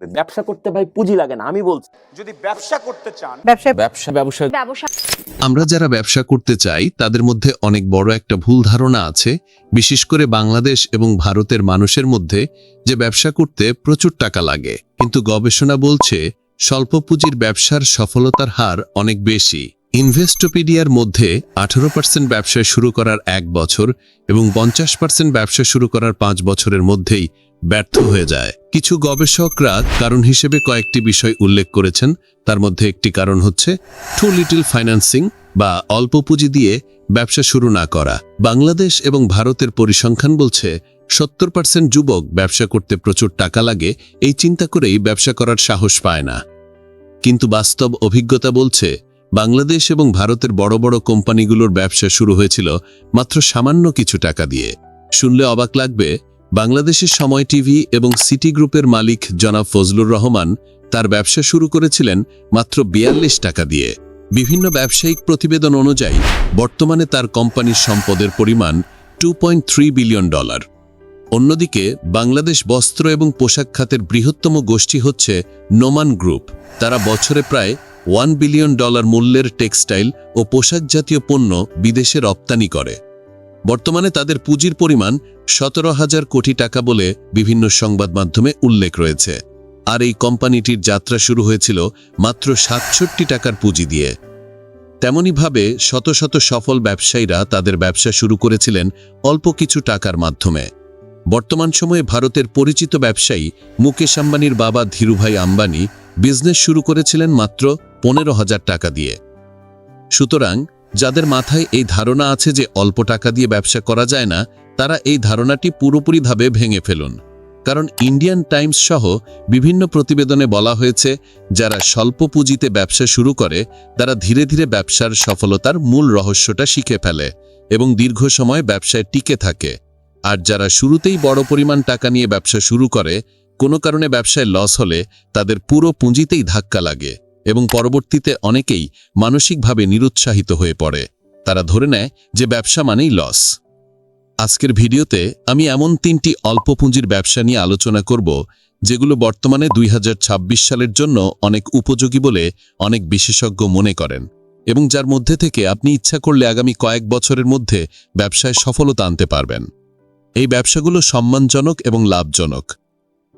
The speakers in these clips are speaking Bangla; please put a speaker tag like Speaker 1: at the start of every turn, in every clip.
Speaker 1: ব্যবসা করতে ভাই পুঁজি লাগে না আমি বলছি।
Speaker 2: যদি ব্যবসা করতে চান
Speaker 1: ব্যবসা ব্যবসা
Speaker 3: ব্যবসা।
Speaker 4: আমরা যারা ব্যবসা করতে চাই তাদের মধ্যে অনেক বড় একটা ভুল ধারণা আছে বিশেষ করে বাংলাদেশ এবং ভারতের মানুষের মধ্যে যে ব্যবসা করতে প্রচুর টাকা লাগে। কিন্তু গবেষণা বলছে স্বল্প পুঁজির ব্যবসার সফলতার হার অনেক বেশি। ইনভেস্টোপিডিয়ার মধ্যে আঠারো পার্সেন্ট ব্যবসা শুরু করার এক বছর এবং পঞ্চাশ পার্সেন্ট ব্যবসা শুরু করার পাঁচ বছরের মধ্যেই ব্যর্থ হয়ে যায়। কিছু গবেষকরা কারণ হিসেবে কয়েকটি বিষয় উল্লেখ করেছেন। তার মধ্যে একটি কারণ হচ্ছে টু লিটল ফাইন্যান্সিং বা অল্প পুঁজি দিয়ে ব্যবসা শুরু না করা। বাংলাদেশ এবং ভারতের পরিসংখ্যান বলছে সত্তর পার্সেন্ট যুবক ব্যবসা করতে প্রচুর টাকা লাগে, এই চিন্তা করেই ব্যবসা করার সাহস পায় না। কিন্তু বাস্তব অভিজ্ঞতা বলছে বাংলাদেশ এবং ভারতের বড় বড় কোম্পানিগুলোর ব্যবসা শুরু হয়েছিল মাত্র সামান্য কিছু টাকা দিয়ে। শুনলে অবাক লাগবে, বাংলাদেশের সময় টিভি এবং সিটি গ্রুপের মালিক জনাব ফজলুর রহমান তার ব্যবসা শুরু করেছিলেন মাত্র বিয়াল্লিশ টাকা দিয়ে। বিভিন্ন ব্যবসায়িক প্রতিবেদন অনুযায়ী, বর্তমানে তার কোম্পানির সম্পদের পরিমাণ টু বিলিয়ন ডলার। অন্যদিকে, বাংলাদেশ বস্ত্র এবং পোশাক খাতের বৃহত্তম গোষ্ঠী হচ্ছে নোমান গ্রুপ। তারা বছরে প্রায় ওয়ান বিলিয়ন ডলার মূল্যের টেক্সটাইল ও পোশাক জাতীয় পণ্য বিদেশে রপ্তানি করে। বর্তমানে তাদের পুঁজির পরিমাণ সতেরো হাজার কোটি টাকা বলে বিভিন্ন সংবাদ মাধ্যমে উল্লেখ রয়েছে। আর এই কোম্পানিটির যাত্রা শুরু হয়েছিল মাত্র সাতষট্টি টাকার পুঁজি দিয়ে। তেমনইভাবে শত শত সফল ব্যবসায়ীরা তাদের ব্যবসা শুরু করেছিলেন অল্প কিছু টাকার মাধ্যমে। বর্তমান সময়ে ভারতের পরিচিত ব্যবসায়ী মুকেশ আম্বানির বাবা ধীরুভাই আম্বানি বিজনেস শুরু করেছিলেন মাত্র পনেরো হাজার টাকা দিয়ে। সুতরাং, যাদের মাথায় এই ধারণা আছে যে অল্প টাকা দিয়ে ব্যবসা করা যায় না, তারা এই ধারণাটি পুরোপুরিভাবে ভেঙে ফেলুন। কারণ ইন্ডিয়ান টাইমস সহ বিভিন্ন প্রতিবেদনে বলা হয়েছে, যারা স্বল্প পুঁজিতে ব্যবসা শুরু করে, তারা ধীরে ধীরে ব্যবসার সফলতার মূল রহস্যটা শিখে ফেলে এবং দীর্ঘ সময় ব্যবসায় টিকে থাকে। আর যারা শুরুতেই বড় পরিমাণ টাকা নিয়ে ব্যবসা শুরু করে, কোনো কারণে ব্যবসায় লস হলে তাদের পুরো পুঁজিতেই ধাক্কা লাগে। এবং পরবর্তীতে অনেকেই মানসিকভাবে নিরুৎসাহিত হয়ে পড়ে। তারা ধরে নেয় যে ব্যবসা মানেই লস আজকের ভিডিওতে আমি এমন তিনটি অল্প পুঁজির ব্যবসা নিয়ে আলোচনা করব, যেগুলো বর্তমানে দুই হাজার ছাব্বিশ সালের জন্য অনেক উপযোগী বলে অনেক বিশেষজ্ঞ মনে করেন এবং যার মধ্যে থেকে আপনি ইচ্ছা করলে আগামী কয়েক বছরের মধ্যে ব্যবসায় সফলতা আনতে পারবেন। এই ব্যবসাগুলো সম্মানজনক এবং লাভজনক।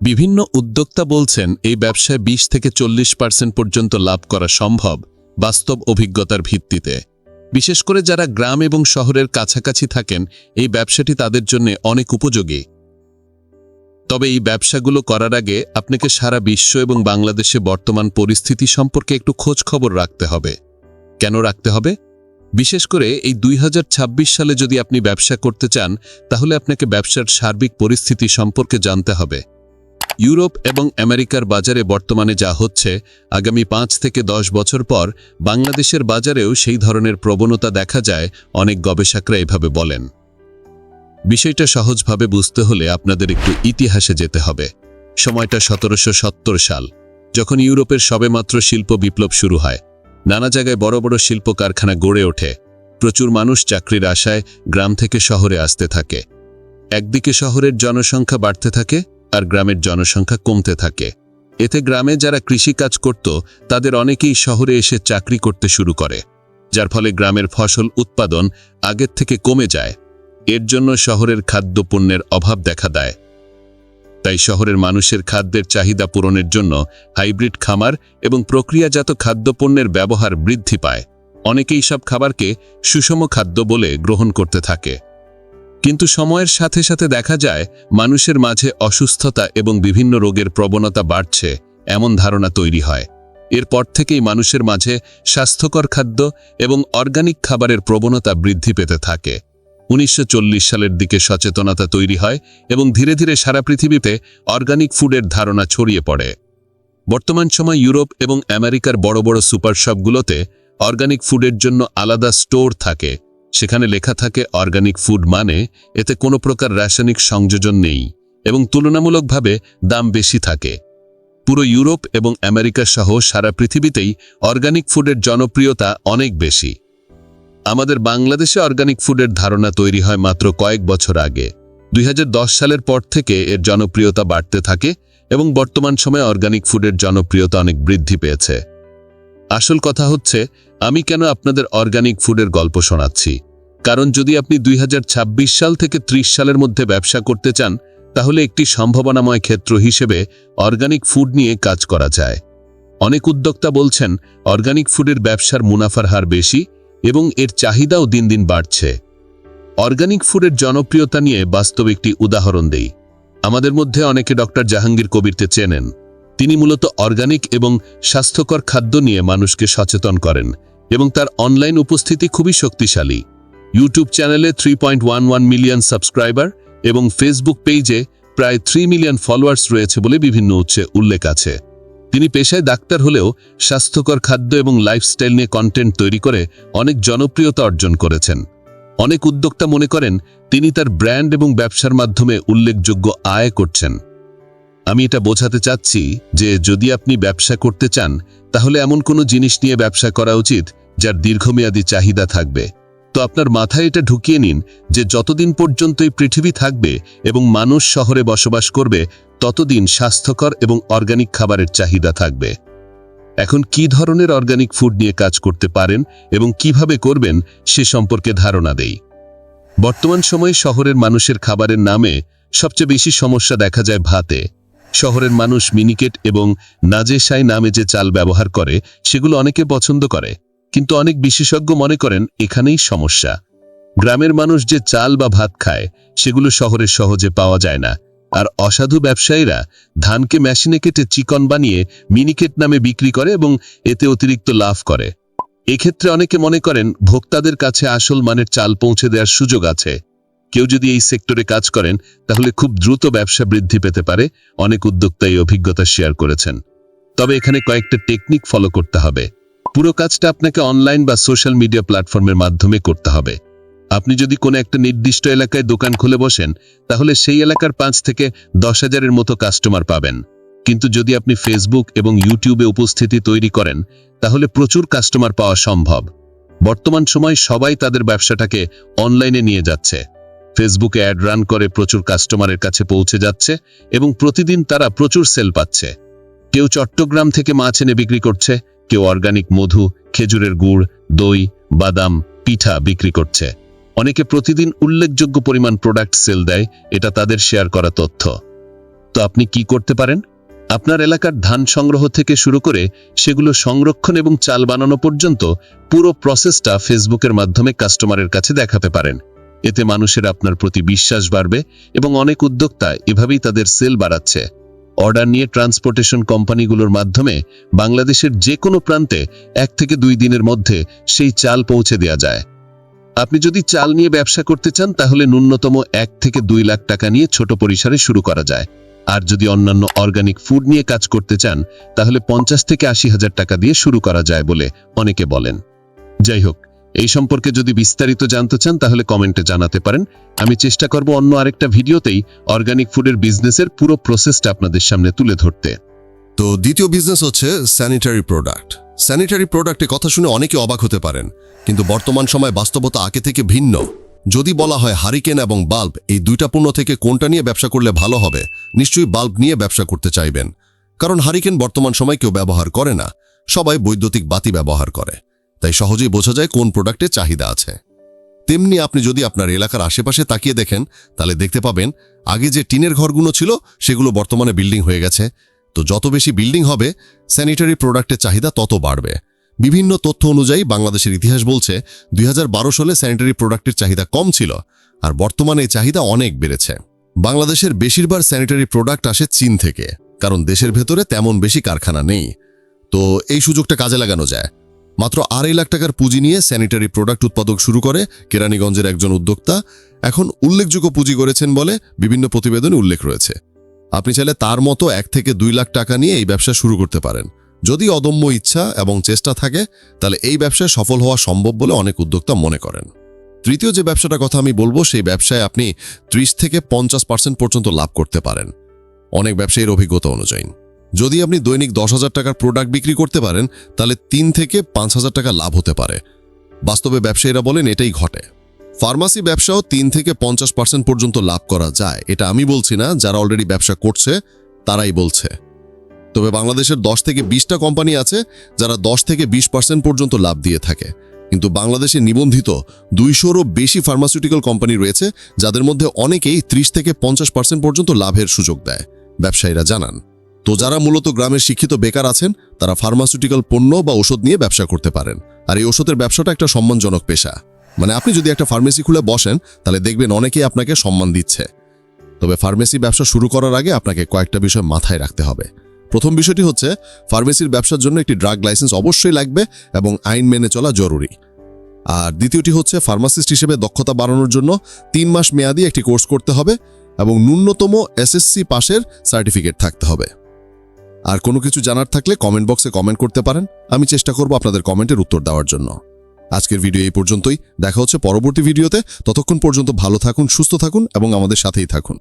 Speaker 4: বিভিন্ন উদ্যোক্তা বলছেন, এই ব্যবসায় ২০ থেকে চল্লিশ পার্সেন্ট পর্যন্ত লাভ করা সম্ভব বাস্তব অভিজ্ঞতার ভিত্তিতে। বিশেষ করে যারা গ্রাম এবং শহরের কাছাকাছি থাকেন, এই ব্যবসাটি তাদের জন্য অনেক উপযোগী। তবে এই ব্যবসাগুলো করার আগে আপনাকে সারা বিশ্ব এবং বাংলাদেশে বর্তমান পরিস্থিতি সম্পর্কে একটু খোঁজ খবর রাখতে হবে। কেন রাখতে হবে? বিশেষ করে এই দুই হাজার ছাব্বিশ সালে যদি আপনি ব্যবসা করতে চান, তাহলে আপনাকে ব্যবসার সার্বিক পরিস্থিতি সম্পর্কে জানতে হবে। ইউরোপ এবং আমেরিকার বাজারে বর্তমানে যা হচ্ছে, আগামী পাঁচ থেকে দশ বছর পর বাংলাদেশের বাজারেও সেই ধরনের প্রবণতা দেখা যায়, অনেক গবেষকরা এভাবে বলেন। বিষয়টা সহজভাবে বুঝতে হলে আপনাদের একটু ইতিহাসে যেতে হবে। সময়টা সতেরোশো সত্তর সাল, যখন ইউরোপের সবেমাত্র শিল্প বিপ্লব শুরু হয়। নানা জায়গায় বড় বড় শিল্প কারখানা গড়ে ওঠে। প্রচুর মানুষ চাকরির আশায় গ্রাম থেকে শহরে আসতে থাকে। একদিকে শহরের জনসংখ্যা বাড়তে থাকে আর গ্রামের জনসংখ্যা কমতে থাকে। এতে গ্রামে যারা কৃষিকাজ করত, তাদের অনেকেই শহরে এসে চাকরি করতে শুরু করে, যার ফলে গ্রামের ফসল উৎপাদন আগের থেকে কমে যায়। এর জন্য শহরের খাদ্যপণ্যের অভাব দেখা দেয়। তাই শহরের মানুষের খাদ্যের চাহিদা পূরণের জন্য হাইব্রিড খামার এবং প্রক্রিয়াজাত খাদ্যপণ্যের ব্যবহার বৃদ্ধি পায়। অনেকেই সব খাবারকে সুষম খাদ্য বলে গ্রহণ করতে থাকে। কিন্তু সময়ের সাথে সাথে দেখা যায়, মানুষের মাঝে অসুস্থতা এবং বিভিন্ন রোগের প্রবণতা বাড়ছে, এমন ধারণা তৈরি হয়। এরপর থেকেই মানুষের মাঝে স্বাস্থ্যকর খাদ্য এবং অর্গানিক খাবারের প্রবণতা বৃদ্ধি পেতে থাকে। উনিশশো চল্লিশ সালের দিকে সচেতনতা তৈরি হয় এবং ধীরে ধীরে সারা পৃথিবীতে অর্গানিক ফুডের ধারণা ছড়িয়ে পড়ে। বর্তমান সময় ইউরোপ এবং আমেরিকার বড় বড় সুপার শপগুলোতে অর্গানিক ফুডের জন্য আলাদা স্টোর থাকে। সেখানে লেখা থাকে, অর্গানিক ফুড মানে এতে কোনো প্রকার রাসায়নিক সংযোজন নেই এবং তুলনামূলকভাবে দাম বেশি থাকে। পুরো ইউরোপ এবং আমেরিকা সহ সারা পৃথিবীতেই অর্গানিক ফুডের জনপ্রিয়তা অনেক বেশি। আমাদের বাংলাদেশে অর্গানিক ফুডের ধারণা তৈরি হয় মাত্র কয়েক বছর আগে। দুই হাজার দশ সালের পর থেকে এর জনপ্রিয়তা বাড়তে থাকে এবং বর্তমান সময়ে অর্গানিক ফুডের জনপ্রিয়তা অনেক বৃদ্ধি পেয়েছে। আসল কথা হচ্ছে, আমি কেন আপনাদের অর্গানিক ফুডের গল্প শোনাচ্ছি? কারণ যদি আপনি দুই হাজার ছাব্বিশ সাল থেকে ৩০ সালের মধ্যে ব্যবসা করতে চান, তাহলে একটি সম্ভাবনাময় ক্ষেত্র হিসেবে অর্গানিক ফুড নিয়ে কাজ করা যায়। অনেক উদ্যোক্তা বলছেন অর্গানিক ফুডের ব্যবসার মুনাফার হার বেশি এবং এর চাহিদাও দিন দিন বাড়ছে। অর্গানিক ফুডের জনপ্রিয়তা নিয়ে বাস্তব একটি উদাহরণ দেই। আমাদের মধ্যে অনেকে ডক্টর জাহাঙ্গীর কবিরতে চেনেন। তিনি মূলত অর্গানিক এবং স্বাস্থ্যকর খাদ্য নিয়ে মানুষকে সচেতন করেন এবং তার অনলাইন উপস্থিতি খুবই শক্তিশালী। ইউটিউব চ্যানেলে থ্রি মিলিয়ন সাবস্ক্রাইবার এবং ফেসবুক পেজে প্রায় থ্রি মিলিয়ন ফলোয়ার্স রয়েছে বলে বিভিন্ন উৎসে উল্লেখ আছে। তিনি পেশায় ডাক্তার হলেও স্বাস্থ্যকর খাদ্য এবং লাইফস্টাইল নিয়ে কন্টেন্ট তৈরি করে অনেক জনপ্রিয়তা অর্জন করেছেন। অনেক উদ্যোক্তা মনে করেন, তিনি তার ব্র্যান্ড এবং ব্যবসার মাধ্যমে উল্লেখযোগ্য আয় করছেন। আমি এটা বোঝাতে চাচ্ছি যে যদি আপনি ব্যবসা করতে চান, তাহলে এমন কোনো জিনিস নিয়ে ব্যবসা করা উচিত যার দীর্ঘমেয়াদী চাহিদা থাকবে। তো আপনার মাথায় এটা ঢুকিয়ে নিন যে যতদিন পর্যন্ত এই পৃথিবী থাকবে এবং মানুষ শহরে বসবাস করবে, ততদিন স্বাস্থ্যকর এবং অর্গানিক খাবারের চাহিদা থাকবে। এখন কি ধরনের অর্গানিক ফুড নিয়ে কাজ করতে পারেন এবং কীভাবে করবেন, সে সম্পর্কে ধারণা দেই। বর্তমান সময়ে শহরের মানুষের খাবারের নামে সবচেয়ে বেশি সমস্যা দেখা যায় ভাতে। শহরের মানুষ মিনিকেট এবং নাজেশাই নামে যে চাল ব্যবহার করে, সেগুলো অনেকে পছন্দ করে। কিন্তু অনেক বিশেষজ্ঞ মনে করেন এখানেই সমস্যা। গ্রামের মানুষ যে চাল বা ভাত খায়, সেগুলো শহরে সহজে পাওয়া যায় না। আর অসাধু ব্যবসায়ীরা ধানকে মেশিনে কেটে চিকন বানিয়ে মিনিকেট নামে বিক্রি করে এবং এতে অতিরিক্ত লাভ করে। এক্ষেত্রে অনেকে মনে করেন ভোক্তাদের কাছে আসল মানের চাল পৌঁছে দেওয়ার সুযোগ আছে। কেউ যদি এই সেক্টরে কাজ করেন, তাহলে খুব দ্রুত ব্যবসা বৃদ্ধি পেতে পারে, অনেক উদ্যোক্তা এই অভিজ্ঞতা শেয়ার করেছেন। তবে এখানে কয়েকটা টেকনিক ফলো করতে হবে। পুরো কাজটা আপনাকে অনলাইন বা সোশ্যাল মিডিয়া প্ল্যাটফর্মের মাধ্যমে করতে হবে। আপনি যদি কোনো একটা নির্দিষ্ট এলাকায় দোকান খুলে বসেন, তাহলে সেই এলাকার পাঁচ থেকে দশ হাজারের মতো কাস্টমার পাবেন। কিন্তু যদি আপনি ফেসবুক এবং ইউটিউবে উপস্থিতি তৈরি করেন, তাহলে প্রচুর কাস্টমার পাওয়া সম্ভব। বর্তমান সময় সবাই তাদের ব্যবসাটাকে অনলাইনে নিয়ে যাচ্ছে। ফেসবুকে অ্যাড রান করে প্রচুর কাস্টমারের কাছে পৌঁছে যাচ্ছে এবং প্রতিদিন তারা প্রচুর সেল পাচ্ছে। কেউ চট্টগ্রাম থেকে মাছ এনে বিক্রি করছে, কেউ অর্গানিক মধু, খেজুরের গুড়, দই, বাদাম, পিঠা বিক্রি করছে। অনেকে প্রতিদিন উল্লেখযোগ্য পরিমাণ প্রোডাক্ট সেল দেয়, এটা তাদের শেয়ার করা তথ্য। তো আপনি কি করতে পারেন? আপনার এলাকার ধান সংগ্রহ থেকে শুরু করে সেগুলো সংরক্ষণ এবং চাল বানানো পর্যন্ত পুরো প্রসেসটা ফেসবুকের মাধ্যমে কাস্টমারের কাছে দেখাতে পারেন। এতে মানুষের আপনার প্রতি বিশ্বাস বাড়বে এবং অনেক উদ্যোক্তা এভাবেই তাদের সেল বাড়াচ্ছে। অর্ডার নিয়ে ট্রান্সপোর্টেশন কোম্পানিগুলোর মাধ্যমে বাংলাদেশের যে কোনো প্রান্তে এক থেকে দুই দিনের মধ্যে সেই চাল পৌঁছে দেওয়া যায়। আপনি যদি চাল নিয়ে ব্যবসা করতে চান, তাহলে ন্যূনতম এক থেকে দুই লাখ টাকা নিয়ে ছোট পরিসরে শুরু করা যায়। আর যদি অন্যান্য অর্গানিক ফুড নিয়ে কাজ করতে চান, তাহলে পঞ্চাশ থেকে আশি হাজার টাকা দিয়ে শুরু করা যায় বলে অনেকে বলেন। যাই হোক এই সম্পর্কে যদি বিস্তারিত জানতে চান, তাহলে কমেন্টে জানাতে পারেন। আমি চেষ্টা করব অন্য আরেকটা ভিডিওতেই অর্গানিক ফুডের বিজনেসের পুরো প্রসেসটা আপনাদের সামনে তুলে ধরতে।
Speaker 5: তো দ্বিতীয় বিজনেস হচ্ছে স্যানিটারি প্রোডাক্ট স্যানিটারি প্রোডাক্টে কথা শুনে অনেকে অবাক হতে পারেন, কিন্তু বর্তমান সময় বাস্তবতা আগে থেকে ভিন্ন। যদি বলা হয় হারিকেন এবং বাল্ব এই দুইটা পণ্য থেকে কোনটা নিয়ে ব্যবসা করলে ভালো হবে, নিশ্চয়ই বাল্ব নিয়ে ব্যবসা করতে চাইবেন। কারণ হারিকেন বর্তমান সময় কেউ ব্যবহার করে না, সবাই বৈদ্যুতিক বাতি ব্যবহার করে। তাই সহজেই বোঝা যায় কোন প্রোডাক্টের চাহিদা আছে। তেমনি আপনি যদি আপনার এলাকার আশেপাশে তাকিয়ে দেখেন, তাহলে দেখতে পাবেন, আগে যে টিনের ঘরগুলো ছিল, সেগুলো বর্তমানে বিল্ডিং হয়ে গেছে। তো যত বেশি বিল্ডিং হবে স্যানিটারি প্রোডাক্টের চাহিদা তত বাড়বে। বিভিন্ন তথ্য অনুযায়ী বাংলাদেশের ইতিহাস বলছে, দুই হাজার বারো সালে স্যানিটারি প্রোডাক্টের চাহিদা কম ছিল, আর বর্তমানে এই চাহিদা অনেক বেড়েছে। বাংলাদেশের বেশিরভাগ স্যানিটারি প্রোডাক্ট আসে চীন থেকে, কারণ দেশের ভেতরে তেমন বেশি কারখানা নেই। তো এই সুযোগটা কাজে লাগানো যায়। মাত্র আড়াই লাখ টাকার পুঁজি নিয়ে স্যানিটারি প্রোডাক্ট উৎপাদক শুরু করে কেরানীগঞ্জের একজন উদ্যোক্তা। এখন উল্লেখযোগ্য পুঁজি করেছেন বলে বিভিন্ন প্রতিবেদনে উল্লেখ রয়েছে। আপনি চাইলে তার মতো এক থেকে দুই লাখ টাকা নিয়ে এই ব্যবসা শুরু করতে পারেন। যদি অদম্য ইচ্ছা এবং চেষ্টা থাকে, তাহলে এই ব্যবসায় সফল হওয়া সম্ভব বলে অনেক উদ্যোক্তা মনে করেন। তৃতীয় যে ব্যবসাটার কথা আমি বলব, সেই ব্যবসায় আপনি ত্রিশ থেকে পঞ্চাশ পার্সেন্ট পর্যন্ত লাভ করতে পারেন। অনেক ব্যবসায়ীর অভিজ্ঞতা অনুযায়ী। যদি আপনি দৈনিক দশ হাজার টাকার প্রোডাক্ট বিক্রি করতে পারেন, তাহলে তিন থেকে পাঁচ হাজার টাকা লাভ হতে পারে। বাস্তবে ব্যবসায়ীরা বলেন এটাই ঘটে। ফার্মাসি ব্যবসাও তিন থেকে পঞ্চাশ পার্সেন্ট পর্যন্ত লাভ করা যায়। এটা আমি বলছি না, যারা অলরেডি ব্যবসা করছে, তারাই বলছে। তবে বাংলাদেশের দশ থেকে বিশটা কোম্পানি আছে, যারা দশ থেকে বিশ পার্সেন্ট পর্যন্ত লাভ দিয়ে থাকে। কিন্তু বাংলাদেশে নিবন্ধিত দুইশোরও বেশি ফার্মাসিউটিক্যাল কোম্পানি রয়েছে, যাদের মধ্যে অনেকেই ত্রিশ থেকে পঞ্চাশ পার্সেন্ট পর্যন্ত লাভের সুযোগ দেয়, ব্যবসায়ীরা জানান। তো যারা মূলত গ্রামের শিক্ষিত বেকার আছেন, তারা ফার্মাসিউটিক্যাল পণ্য বা ওষুধ নিয়ে ব্যবসা করতে পারেন। আর এই ওষুধের ব্যবসাটা একটা সম্মানজনক পেশা। মানে আপনি যদি একটা ফার্মেসি খুলে বসেন, তাহলে দেখবেন অনেকেই আপনাকে সম্মান দিচ্ছে। তবে ফার্মেসি ব্যবসা শুরু করার আগে আপনাকে কয়েকটা বিষয় মাথায় রাখতে হবে। প্রথম বিষয়টি হচ্ছে ফার্মেসির ব্যবসার জন্য একটি ড্রাগ লাইসেন্স অবশ্যই লাগবে এবং আইন মেনে চলা জরুরি। আর দ্বিতীয়টি হচ্ছে ফার্মাসিস্ট হিসেবে দক্ষতা বাড়ানোর জন্য তিন মাস মেয়াদি একটি কোর্স করতে হবে এবং ন্যূনতম এসএসসি পাশের সার্টিফিকেট থাকতে হবে। আর কোনো কিছু জানার থাকলে কমেন্ট বক্সে কমেন্ট করতে পারেন। আমি চেষ্টা করব আপনাদের কমেন্টের উত্তর দেওয়ার জন্য। আজকের ভিডিও এই পর্যন্তই। দেখা হচ্ছে পরবর্তী ভিডিওতে ততক্ষণ পর্যন্ত ভালো থাকুন, সুস্থ থাকুন এবং আমাদের সাথেই থাকুন।